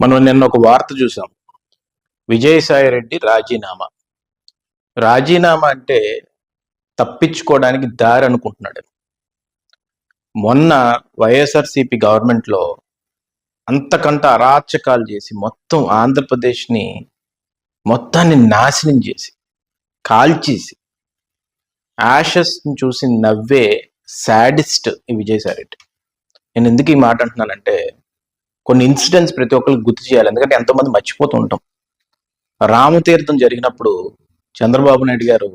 మనం నిన్న ఒక వార్త చూసాం. విజయసాయి రెడ్డి రాజీనామా. రాజీనామా అంటే తప్పించుకోవడానికి దారి అనుకుంటున్నాడు. మొన్న వైఎస్ఆర్సిపి గవర్నమెంట్లో అంతకంట అరాచకాలు చేసి మొత్తం ఆంధ్రప్రదేశ్ని మొత్తాన్ని నాశనం చేసి కాల్చేసి యాషస్ని చూసి నవ్వే సాడిస్ట్ ఈ విజయసాయి రెడ్డి నేను ఎందుకు ఈ మాట అంటున్నానంటే కొన్ని ఇన్సిడెంట్స్ ప్రతి ఒక్కరికి గుర్తు చేయాలి. ఎందుకంటే ఎంతోమంది మర్చిపోతూ ఉంటాం. రామతీర్థం జరిగినప్పుడు చంద్రబాబు నాయుడు గారు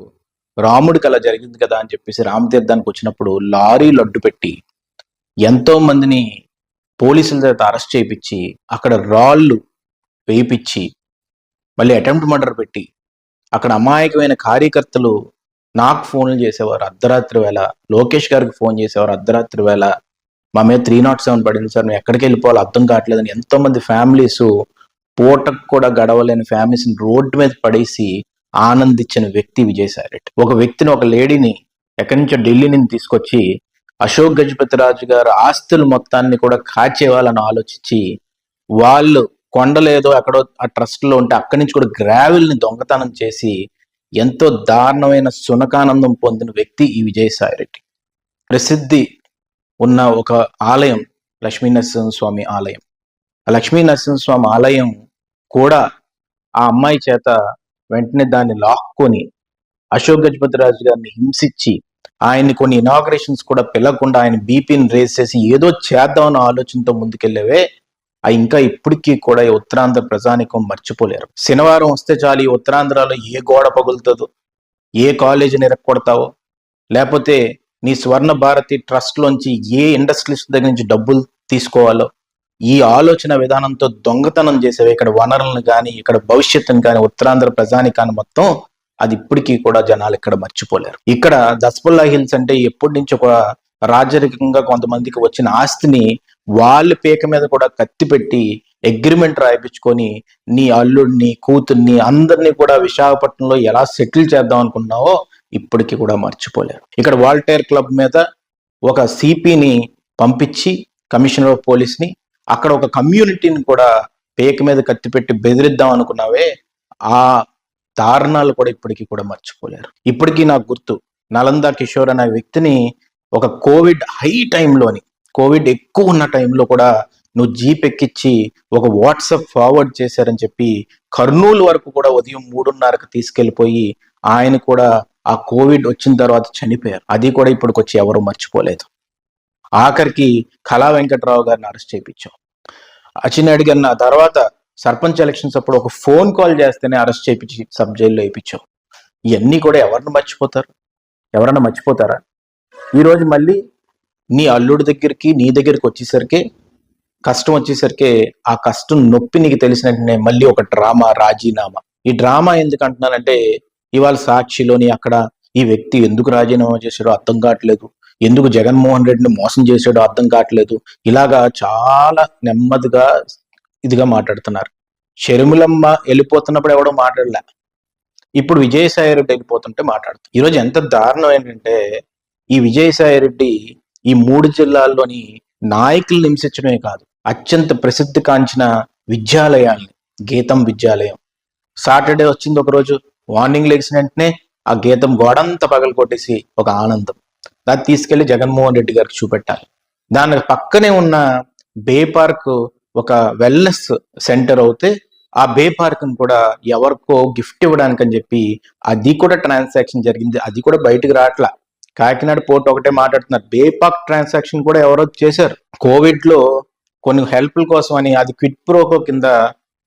రాముడికి అలా జరిగింది కదా అని చెప్పేసి రామతీర్థానికి వచ్చినప్పుడు లారీ లడ్డు పెట్టి ఎంతో మందిని పోలీసుల చేత అరెస్ట్ చేయించి అక్కడ రాళ్ళు వేయించి మళ్ళీ అటెంప్ట్ మర్డర్ పెట్టి అక్కడ అమాయకమైన కార్యకర్తలు నాకు ఫోన్లు చేసేవారు అర్ధరాత్రి వేళ లోకేష్ గారికి ఫోన్ చేసేవారు అర్ధరాత్రి వేళ మా మీద త్రీ నాట్ సెవెన్ పడింది సార్. మేము ఎక్కడికి వెళ్ళిపోవాలి అర్థం కావట్లేదని ఎంతో మంది ఫ్యామిలీస్ పూటకు కూడా గడవలేని ఫ్యామిలీస్ రోడ్డు మీద పడేసి ఆనందించిన వ్యక్తి విజయసాయి రెడ్డి. ఒక వ్యక్తిని ఒక లేడీని ఎక్కడి నుంచో ఢిల్లీ నుంచి తీసుకొచ్చి అశోక్ గజపతి రాజు గారు ఆస్తులు మొత్తాన్ని కూడా కాచేవాలని ఆలోచించి వాళ్ళు కొండలేదో ఎక్కడో ఆ ట్రస్ట్లో ఉంటే అక్కడి నుంచి కూడా గ్రావెల్ని దొంగతనం చేసి ఎంతో దారుణమైన సునకానందం పొందిన వ్యక్తి ఈ విజయసాయి రెడ్డి. ప్రసిద్ధి ఉన్న ఒక ఆలయం లక్ష్మీ నరసింహస్వామి ఆలయం. ఆ లక్ష్మీ ఆలయం కూడా ఆ అమ్మాయి చేత వెంటనే దాన్ని లాక్కొని అశోక్ గజపతి రాజు గారిని హింసించి ఆయన్ని కొన్ని ఇనాగ్రేషన్స్ కూడా పిలకుండా ఆయన బీపీని రేస్ చేసి ఏదో చేద్దామన్న ఆలోచనతో ముందుకెళ్ళేవే ఆ ఇంకా ఇప్పటికీ కూడా ఈ ఉత్తరాంధ్ర ప్రజానికం మర్చిపోలేరు. శనివారం వస్తే చాలు ఈ ఉత్తరాంధ్రలో ఏ గోడ పగులుతుందో ఏ కాలేజీని నిరక్కొడతావో లేకపోతే నీ స్వర్ణ భారతి ట్రస్ట్ లోంచి ఏ ఇండస్ట్రీస్ దగ్గర నుంచి డబ్బులు తీసుకోవాలో ఈ ఆలోచన విధానంతో దొంగతనం చేసేవి ఇక్కడ వనరులను కానీ ఇక్కడ భవిష్యత్తును కానీ ఉత్తరాంధ్ర ప్రజానికాన్ని మొత్తం అది ఇప్పటికీ కూడా జనాలు ఇక్కడ మర్చిపోలేరు. ఇక్కడ దస్పల్లా హిల్స్ అంటే ఎప్పటి నుంచి ఒక రాజరికంగా కొంతమందికి వచ్చిన ఆస్తిని వాళ్ళ పీక మీద కూడా కత్తి పెట్టి అగ్రిమెంట్ రాయించుకొని నీ అల్లుడిని కూతుర్ని అందరినీ కూడా విశాఖపట్నంలో ఎలా సెటిల్ చేద్దాం అనుకున్నావో ఇప్పటికీ కూడా మర్చిపోలేరు. ఇక్కడ వాల్టైర్ క్లబ్ మీద ఒక సిపిని పంపించి కమిషనర్ ఆఫ్ పోలీస్ని అక్కడ ఒక కమ్యూనిటీని కూడా పేక మీద కత్తిపెట్టి బెదిరిద్దాం అనుకున్నావే ఆ దారుణాలు కూడా ఇప్పటికీ కూడా మర్చిపోలేరు. ఇప్పటికీ నాకు గుర్తు నలంద కిషోర్ అనే వ్యక్తిని ఒక కోవిడ్ హై టైంలోని కోవిడ్ ఎక్కువ ఉన్న టైంలో కూడా నువ్వు జీప్ ఎక్కిచ్చి ఒక వాట్సాప్ ఫార్వర్డ్ చేశారని చెప్పి కర్నూలు వరకు కూడా ఉదయం మూడున్నరకు తీసుకెళ్ళిపోయి ఆయన కూడా ఆ కోవిడ్ వచ్చిన తర్వాత చనిపోయారు. అది కూడా ఇప్పటికి వచ్చి ఎవరు మర్చిపోలేదు. ఆఖరికి కళా వెంకట్రావు గారిని అరెస్ట్ చేయించాం. అచ్చినాయుడు గారిని ఆ తర్వాత సర్పంచ్ ఎలక్షన్స్ అప్పుడు ఒక ఫోన్ కాల్ చేస్తేనే అరెస్ట్ చేయించి సబ్ జైల్లో వేయించాం. ఇవన్నీ కూడా ఎవరిని మర్చిపోతారు? ఎవరన్నా మర్చిపోతారా? ఈరోజు మళ్ళీ నీ అల్లుడి దగ్గరికి నీ దగ్గరికి వచ్చేసరికి కష్టం వచ్చేసరికి ఆ కష్టం నొప్పి నీకు తెలిసినట్టునే మళ్ళీ ఒక డ్రామా రాజీనామా. ఈ డ్రామా ఎందుకు అంటున్నానంటే ఇవాళ సాక్షిలోని అక్కడ ఈ వ్యక్తి ఎందుకు రాజీనామా చేశాడో అర్థం కావట్లేదు. ఎందుకు జగన్మోహన్ రెడ్డిని మోసం చేశాడో అర్థం కావట్లేదు. ఇలాగా చాలా నెమ్మదిగా ఇదిగా మాట్లాడుతున్నారు. షర్మిలమ్మ వెళ్ళిపోతున్నప్పుడు ఎవడో మాట్లాడలే. ఇప్పుడు విజయసాయి రెడ్డి వెళ్ళిపోతుంటే మాట్లాడుతుంది ఈరోజు ఎంత దారుణం ఏంటంటే ఈ విజయసాయి రెడ్డి ఈ మూడు జిల్లాల్లోని నాయకులు హింసించడమే కాదు అత్యంత ప్రసిద్ధి కాంచిన విద్యాలయాల్ని గీతం విద్యాలయం. సాటర్డే వచ్చింది ఒక రోజు. మార్నింగ్ లెగిసిన వెంటనే ఆ గీతం గోడంతా పగలు కొట్టేసి ఒక ఆనందం. దాన్ని తీసుకెళ్ళి జగన్మోహన్ రెడ్డి గారికి చూపెట్టాలి. దాని పక్కనే ఉన్న బే పార్క్ ఒక వెల్నెస్ సెంటర్ అవుతే ఆ బే పార్క్ కూడా ఎవరికో గిఫ్ట్ ఇవ్వడానికి అని చెప్పి అది కూడా ట్రాన్సాక్షన్ జరిగింది. అది కూడా బయటకు రావట్లా. కాకినాడ పోర్ట్ ఒకటే మాట్లాడుతున్నారు. బే పార్క్ ట్రాన్సాక్షన్ కూడా ఎవరో చేశారు. కోవిడ్లో కొన్ని హెల్ప్ల కోసం అని అది క్విట్ ప్రోకో కింద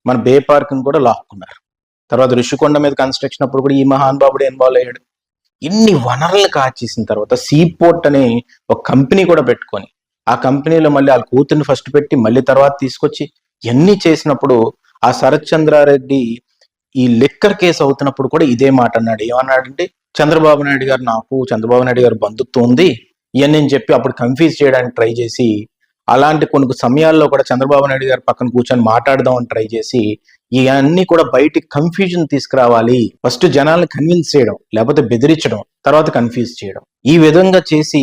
మన బే పార్క్ కూడా లాక్కున్నారు. తర్వాత ఋషికొండ మీద కన్స్ట్రక్షన్ అప్పుడు కూడా ఈ మహానుభావుడు ఇన్వాల్వ్ అయ్యాడు. ఇన్ని వనరులు కాచేసిన తర్వాత సీ పోర్ట్ అనే ఒక కంపెనీ కూడా పెట్టుకొని ఆ కంపెనీలో మళ్ళీ వాళ్ళ కూతుర్ని ఫస్ట్ పెట్టి మళ్ళీ తర్వాత తీసుకొచ్చి ఇవన్నీ చేసినప్పుడు ఆ శరత్ చంద్రారెడ్డి ఈ లిక్కర్ కేసు అవుతున్నప్పుడు కూడా ఇదే మాట అన్నాడు. ఏమన్నాడంటే చంద్రబాబు నాయుడు గారు నాకు చంద్రబాబు నాయుడు గారు బంధుత్వం ఉంది ఇవన్నీ అని చెప్పి అప్పుడు కన్ఫ్యూజ్ చేయడానికి ట్రై చేసి అలాంటి కొన్ని సమయాల్లో కూడా చంద్రబాబు నాయుడు గారు పక్కన కూర్చొని మాట్లాడదామని ట్రై చేసి ఇవన్నీ కూడా బయటికి కన్ఫ్యూజన్ తీసుకురావాలి. ఫస్ట్ జనాల్ని కన్విన్స్ చేయడం లేకపోతే బెదిరించడం తర్వాత కన్ఫ్యూజ్ చేయడం. ఈ విధంగా చేసి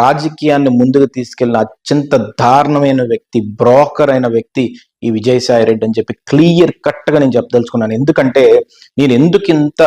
రాజకీయాన్ని ముందుకు తీసుకెళ్ళిన అత్యంత దారుణమైన వ్యక్తి బ్రోకర్ అయిన వ్యక్తి ఈ విజయసాయి రెడ్డి అని చెప్పి క్లియర్ కట్గా నేను చెప్పదలుచుకున్నాను. ఎందుకంటే నేను ఎందుకు ఇంత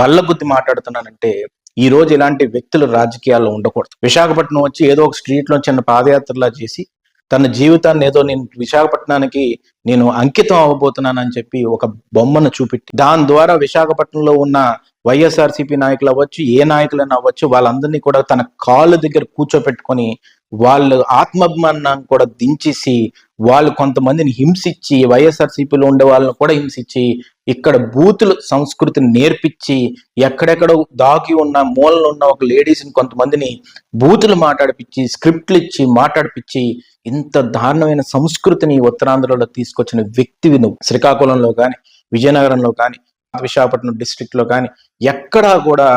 బల్లబుద్ధి మాట్లాడుతున్నానంటే ఈ రోజు ఇలాంటి వ్యక్తులు రాజకీయాల్లో ఉండకూడదు. విశాఖపట్నం వచ్చి ఏదో ఒక స్ట్రీట్లో చిన్న పాదయాత్రలా చేసి తన జీవితాన్ని ఏదో నేను విశాఖపట్నానికి నేను అంకితం అవ్వబోతున్నానని చెప్పి ఒక బొమ్మను చూపెట్టి దాని ద్వారా విశాఖపట్నంలో ఉన్న వైఎస్ఆర్సీపీ నాయకులు అవ్వచ్చు ఏ నాయకులైనా అవ్వచ్చు వాళ్ళందరినీ కూడా తన కాళ్ళ దగ్గర కూర్చోపెట్టుకొని వాళ్ళు ఆత్మాభిమానాన్ని కూడా దించేసి వాళ్ళు కొంతమందిని హింసించి వైఎస్ఆర్సీపీలో ఉండే వాళ్ళని కూడా హింసించి ఇక్కడ బూతులు సంస్కృతిని నేర్పించి ఎక్కడెక్కడో దాగి ఉన్న మూలలో ఉన్న ఒక లేడీస్ని కొంతమందిని బూతులు మాట్లాడిపించి స్క్రిప్ట్లు ఇచ్చి మాట్లాడిపించి ఇంత దారుణమైన సంస్కృతిని ఉత్తరాంధ్రలో తీసుకొచ్చిన వ్యక్తివి నువ్వు. శ్రీకాకుళంలో కానీ విజయనగరంలో కానీ విశాఖపట్నం డిస్ట్రిక్ట్లో కానీ ఎక్కడా కూడా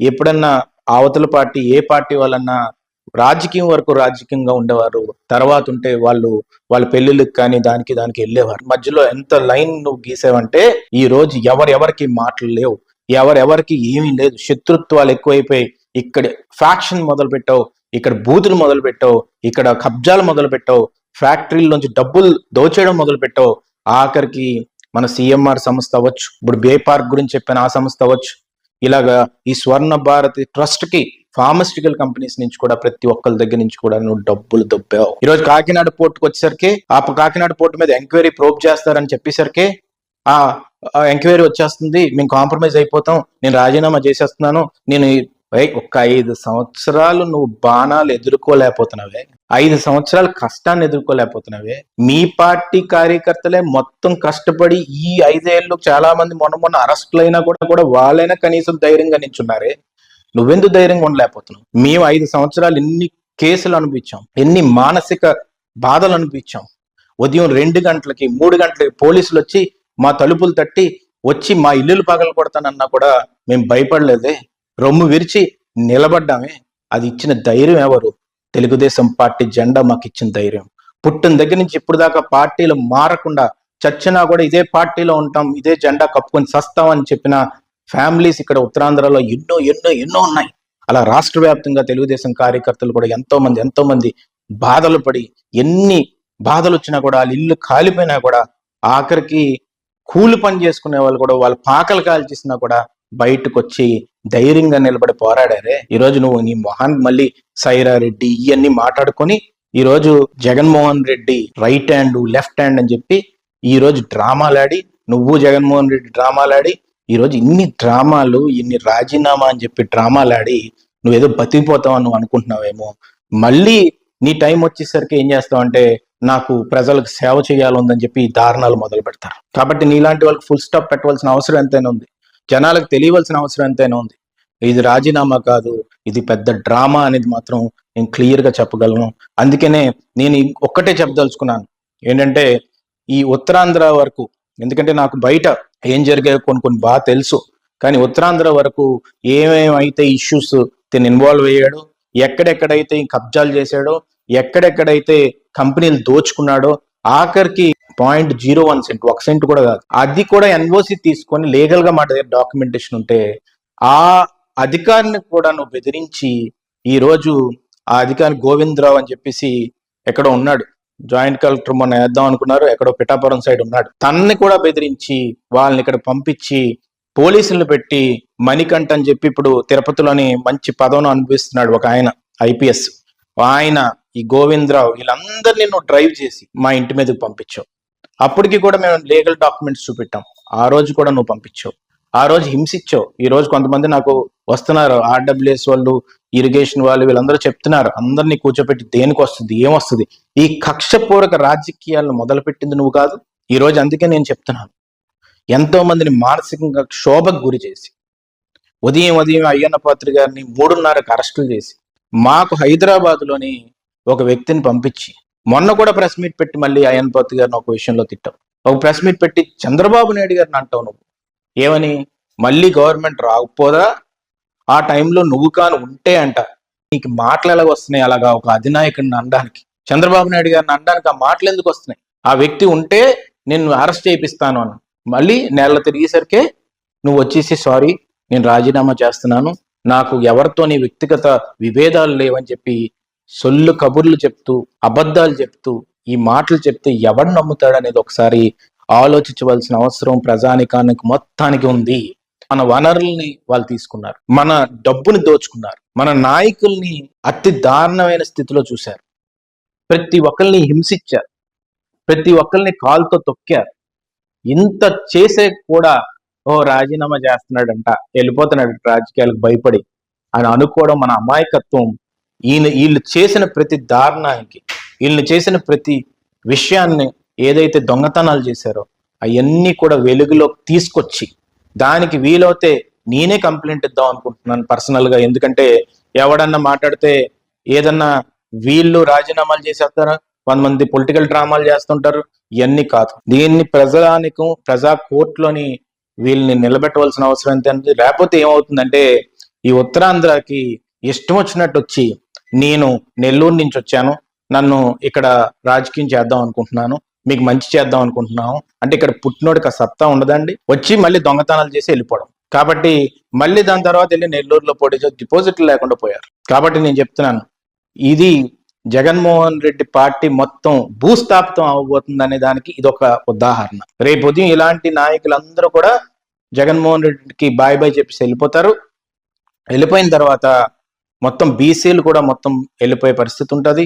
ఎప్పుడన్నా అవతల పార్టీ ఏ పార్టీ వాళ్ళన్నా రాజకీయం వరకు రాజకీయంగా ఉండేవారు. తర్వాత ఉంటే వాళ్ళు వాళ్ళ పెళ్ళిళ్ళకి కానీ దానికి దానికి వెళ్ళేవారు. మధ్యలో ఎంత లైన్ నువ్వు గీసావంటే ఈ రోజు ఎవరెవరికి మాటలు లేవు. ఎవరెవరికి ఏమీ లేదు. శత్రుత్వాలు ఎక్కువైపోయి ఇక్కడ ఫ్యాక్షన్ మొదలు పెట్టావు ఇక్కడ బూతులు మొదలు పెట్టావు ఇక్కడ కబ్జాలు మొదలు పెట్టావు ఫ్యాక్టరీల నుంచి డబ్బులు దోచేయడం మొదలు పెట్టావు ఆఖరికి మన సిఎంఆర్ సంస్థ అవ్వచ్చు. ఇప్పుడు బే పార్క్ గురించి చెప్పిన ఆ సంస్థ అవ్వచ్చు. ఇలాగా ఈ స్వర్ణ భారతి ట్రస్ట్కి ఫార్మస్యూటికల్ కంపెనీస్ నుంచి కూడా ప్రతి ఒక్కరి దగ్గర నుంచి కూడా నువ్వు డబ్బులు దొబ్బావు. ఈ రోజు కాకినాడ పోర్టుకు వచ్చేసరికి ఆ కాకినాడ పోర్టు మీద ఎంక్వైరీ ప్రోబ్ చేస్తారని చెప్పేసరికి ఆ ఎంక్వైరీ వచ్చేస్తుంది. మేము కాంప్రమైజ్ అయిపోతాం. నేను రాజీనామా చేసేస్తున్నాను. నేను ఒక ఐదు సంవత్సరాలు నువ్వు బాణాలు ఎదుర్కోలేకపోతున్నావే. ఐదు సంవత్సరాలు కష్టాన్ని ఎదుర్కోలేకపోతున్నావే. మీ పార్టీ కార్యకర్తలే మొత్తం కష్టపడి ఈ ఐదేళ్ళు చాలా మంది మొన్న మొన్న అరెస్టులైనా కూడా కూడా వాళ్ళైనా కనీసం ధైర్యంగా నించున్నారే. నువ్వెందుకు ధైర్యంగా ఉండలేకపోతున్నావు? మేము ఐదు సంవత్సరాలు ఎన్ని కేసులు అనిపించాం ఎన్ని మానసిక బాధలు అనిపించాం ఉదయం రెండు గంటలకి మూడు గంటలకి పోలీసులు వచ్చి మా తలుపులు తట్టి వచ్చి మా ఇల్లులు పగలు కొడతానన్నా కూడా మేము భయపడలేదే. రొమ్ము విరిచి నిలబడ్డామే. అది ఇచ్చిన ధైర్యం ఎవరు? తెలుగుదేశం పార్టీ జెండా మాకు ఇచ్చిన ధైర్యం. పుట్టిన దగ్గర నుంచి ఇప్పుడు దాకా పార్టీలు మారకుండా చచ్చినా కూడా ఇదే పార్టీలో ఉంటాం ఇదే జెండా కప్పుకొని సస్తామని అని చెప్పిన ఫ్యామిలీస్ ఇక్కడ ఉత్తరాంధ్రలో ఎన్నో ఎన్నో ఎన్నో ఉన్నాయి. అలా రాష్ట్ర వ్యాప్తంగా తెలుగుదేశం కార్యకర్తలు కూడా ఎంతో మంది ఎంతో మంది బాధలు పడి ఎన్ని బాధలు వచ్చినా కూడా వాళ్ళ ఇల్లు కాలిపోయినా కూడా ఆఖరికి కూలి పని చేసుకునే వాళ్ళు కూడా వాళ్ళ పాకలు కాల్చేసినా కూడా బయటకు వచ్చి ధైర్యంగా నిలబడి పోరాడారే. ఈ రోజు నువ్వు నీ మొహాన్ మళ్ళీ సైరా రెడ్డి ఇవన్నీ మాట్లాడుకొని ఈ రోజు Jaganmohan Reddy right hand left hand అని చెప్పి ఈ రోజు డ్రామాలాడి నువ్వు జగన్మోహన్ రెడ్డి డ్రామాలాడి ఈ రోజు ఇన్ని డ్రామాలు ఇన్ని రాజీనామా అని చెప్పి డ్రామాలు ఆడి నువ్వేదో బతికిపోతావు నువ్వు అనుకుంటున్నావేమో. మళ్ళీ నీ టైం వచ్చేసరికి ఏం చేస్తావు అంటే నాకు ప్రజలకు సేవ చేయాలందని చెప్పి దారుణాలు మొదలు పెడతారు. కాబట్టి నీలాంటి వాళ్ళకి ఫుల్ స్టాప్ పెట్టవలసిన అవసరం ఎంతైనా ఉంది. జనాలకు తెలియవలసిన అవసరం ఎంతైనా ఉంది. ఇది రాజీనామా కాదు ఇది పెద్ద డ్రామా అనేది మాత్రం నేను క్లియర్గా చెప్పగలను. అందుకనే నేను ఒక్కటే చెప్పదలుచుకున్నాను. ఏంటంటే ఈ ఉత్తరాంధ్ర వరకు ఎందుకంటే నాకు బయట ఏం జరిగాయో కొన్ని కొన్ని బాగా తెలుసు. కానీ ఉత్తరాంధ్ర వరకు ఏమేమైతే ఇష్యూస్ తిని ఇన్వాల్వ్ అయ్యాడో ఎక్కడెక్కడైతే కబ్జాలు చేశాడో ఎక్కడెక్కడైతే కంపెనీలు దోచుకున్నాడో ఆఖరికి పాయింట్ జీరో వన్ సెంట్ ఒక సెంట్ కూడా కాదు. అది కూడా ఎన్ఓసి తీసుకొని లీగల్గా మాట దగ్గర డాక్యుమెంటేషన్ ఉంటే ఆ అధికారిని కూడా నువ్వు బెదిరించి ఈ రోజు ఆ అధికారి గోవిందరావు అని చెప్పేసి ఎక్కడో ఉన్నాడు. జాయింట్ కలెక్టర్ మొన్న వేద్దాం అనుకున్నారు. ఎక్కడో పిఠాపురం సైడ్ ఉన్నాడు. తన్ని కూడా బెదిరించి వాళ్ళని ఇక్కడ పంపించి పోలీసులను పెట్టి మణికంఠ అని చెప్పి ఇప్పుడు తిరుపతిలోని మంచి పదవిని అనుభవిస్తున్నాడు ఒక ఆయన ఐపీఎస్. ఆయన ఈ గోవిందరావు వీళ్ళందరినీ నువ్వు డ్రైవ్ చేసి మా ఇంటి మీదకి పంపించావు. అప్పటికి కూడా మేము లీగల్ డాక్యుమెంట్స్ చూపెట్టాం. ఆ రోజు కూడా నువ్వు పంపించావు. ఆ రోజు హింసించావు. ఈ రోజు కొంతమంది నాకు వస్తున్నారు. ఆర్డబ్ల్యూఎస్ వాళ్ళు ఇరిగేషన్ వాళ్ళు వీళ్ళందరూ చెప్తున్నారు. అందరినీ కూర్చోపెట్టి దేనికి వస్తుంది ఏమొస్తుంది? ఈ కక్షపూర్వక రాజకీయాలను మొదలుపెట్టింది నువ్వు కాదు. ఈ రోజు అందుకే నేను చెప్తున్నాను. ఎంతో మందిని మానసికంగా క్షోభకు గురి చేసి ఉదయం ఉదయం అయ్యన్న పాత్రి గారిని మూడున్నరకు అరెస్టులు చేసి మాకు హైదరాబాద్లోని ఒక వ్యక్తిని పంపించి మొన్న కూడా ప్రెస్ మీట్ పెట్టి మళ్ళీ అయ్యన్న పాత్రి గారిని ఒక విషయంలో తిట్టావు. ఒక ప్రెస్ మీట్ పెట్టి చంద్రబాబు నాయుడు గారిని అంటావు నువ్వు. ఏమని? మళ్ళీ గవర్నమెంట్ రాకపోదా? ఆ టైంలో నువ్వు కాను ఉంటే అంట. నీకు మాటలు ఎలాగ వస్తున్నాయి అలాగా ఒక అధినాయకుడిని అనడానికి? చంద్రబాబు నాయుడు గారిని అనడానికి ఆ మాటలు ఎందుకు వస్తున్నాయి? ఆ వ్యక్తి ఉంటే నేను అరెస్ట్ చేయిస్తాను అని మళ్ళీ నెల తిరిగేసరికే నువ్వు వచ్చేసి సారీ నేను రాజీనామా చేస్తున్నాను. నాకు ఎవరితో నీ వ్యక్తిగత విభేదాలు లేవని చెప్పి సొల్లు కబుర్లు చెప్తూ అబద్ధాలు చెప్తూ ఈ మాటలు చెప్తే ఎవడు నమ్ముతాడనేది ఒకసారి ఆలోచించవలసిన అవసరం ప్రజానికానికి మొత్తానికి ఉంది. మన వనరుల్ని వాళ్ళు తీసుకున్నారు. మన డబ్బుని దోచుకున్నారు. మన నాయకుల్ని అతి దారుణమైన స్థితిలో చూశారు. ప్రతి ఒక్కరిని హింసించారు. ప్రతి ఒక్కరిని కాలుతో తొక్కారు. ఇంత చేసే కూడా ఓ రాజీనామా చేస్తున్నాడంట వెళ్ళిపోతున్నాడు రాజకీయాలకు భయపడి అని అనుకోవడం మన అమాయకత్వం. ఈయన వీళ్ళు చేసిన ప్రతి దారుణానికి వీళ్ళు చేసిన ప్రతి విషయాన్ని ఏదైతే దొంగతనాలు చేశారో అవన్నీ కూడా వెలుగులోకి తీసుకొచ్చి దానికి వీలవుతే నేనే కంప్లైంట్ ఇద్దాం అనుకుంటున్నాను పర్సనల్గా ఎందుకంటే ఎవడన్నా మాట్లాడితే ఏదన్నా వీళ్ళు రాజీనామాలు చేసేస్తారా? కొంతమంది పొలిటికల్ డ్రామాలు చేస్తుంటారు. ఇవన్నీ కాదు. దీన్ని ప్రజానికం ప్రజా కోర్టులోని వీళ్ళని నిలబెట్టవలసిన అవసరం ఏంటంటే లేకపోతే ఏమవుతుందంటే ఈ ఉత్తరాంధ్రకి ఇష్టం వచ్చినట్టు వచ్చి నేను నెల్లూరు నుంచి వచ్చాను. నన్ను ఇక్కడ రాజకీయం చేద్దాం అనుకుంటున్నాను. మీకు మంచి చేద్దాం అనుకుంటున్నాం. అంటే ఇక్కడ పుట్టినోడికి ఆ సత్తా ఉండదండి. వచ్చి మళ్ళీ దొంగతనాలు చేసి వెళ్ళిపోవడం. కాబట్టి మళ్ళీ దాని తర్వాత వెళ్ళి నెల్లూరులో పోటీ డిపాజిట్లు లేకుండా పోయారు. కాబట్టి నేను చెప్తున్నాను ఇది జగన్మోహన్ రెడ్డి పార్టీ మొత్తం భూస్థాపితం అవ్వబోతుంది అనే దానికి ఇది ఒక ఉదాహరణ. రేపు ఉదయం ఇలాంటి నాయకులందరూ కూడా జగన్మోహన్ రెడ్డికి బాయ్ బాయ్ చెప్పేసి వెళ్ళిపోతారు. వెళ్ళిపోయిన తర్వాత మొత్తం బీసీలు కూడా మొత్తం వెళ్ళిపోయే పరిస్థితి ఉంటుంది.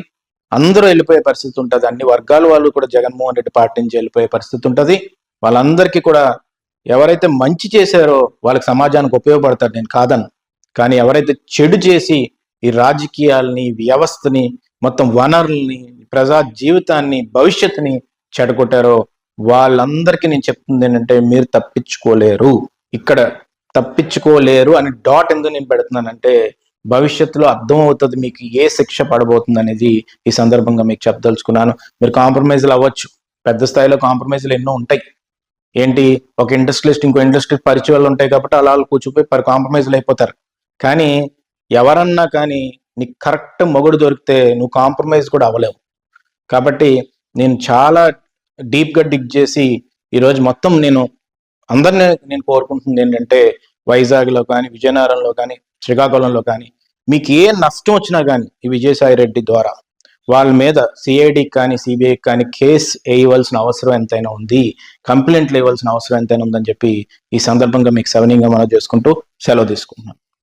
అందరూ వెళ్ళిపోయే పరిస్థితి ఉంటుంది. అన్ని వర్గాల వాళ్ళు కూడా జగన్మోహన్ రెడ్డి పార్టీ నుంచి వెళ్ళిపోయే పరిస్థితి ఉంటుంది. వాళ్ళందరికీ కూడా ఎవరైతే మంచి చేశారో వాళ్ళకి సమాజానికి ఉపయోగపడతారు. నేను కాదను కానీ ఎవరైతే చెడు చేసి ఈ రాజకీయాల్ని వ్యవస్థని మొత్తం వనరుల్ని ప్రజా జీవితాన్ని భవిష్యత్తుని చెడగొట్టారో వాళ్ళందరికీ నేను చెప్తుంది ఏంటంటే మీరు తప్పించుకోలేరు. ఇక్కడ తప్పించుకోలేరు అని డాట్ ఎందుకు నేను పెడుతున్నానంటే భవిష్యత్తులో అర్థం అవుతుంది మీకు ఏ శిక్ష పడబోతుంది అనేది ఈ సందర్భంగా మీకు చెప్పదలుచుకున్నాను. మీరు కాంప్రమైజ్లు అవ్వచ్చు. పెద్ద స్థాయిలో కాంప్రమైజ్లు ఎన్నో ఉంటాయి. ఏంటి? ఒక ఇండస్ట్రియలిస్ట్ ఇంకో ఇండస్ట్రీ పరిచయాలు ఉంటాయి కాబట్టి అలా వాళ్ళు కూర్చుపోయి పరి కాంప్రమైజ్లు అయిపోతారు. కానీ ఎవరన్నా కానీ నీకు కరెక్ట్ మొగుడు దొరికితే నువ్వు కాంప్రమైజ్ కూడా అవ్వలేవు. కాబట్టి నేను చాలా డీప్గా డిగ్ చేసి ఈరోజు మొత్తం నేను అందరినీ నేను కోరుకుంటుంది ఏంటంటే వైజాగ్లో కానీ విజయనగరంలో కానీ శ్రీకాకుళంలో కానీ మీకు ఏ నష్టం వచ్చినా కానీ ఈ విజయసాయి రెడ్డి ద్వారా వాళ్ళ మీద సిఐడికి కానీ సిబిఐకి కానీ కేసు వేయవలసిన అవసరం ఎంతైనా ఉంది. కంప్లైంట్లు వేయవలసిన అవసరం ఎంతైనా ఉందని చెప్పి ఈ సందర్భంగా మీకు సవనీయంగా మనం చేసుకుంటూ సెలవు తీసుకుంటున్నాను.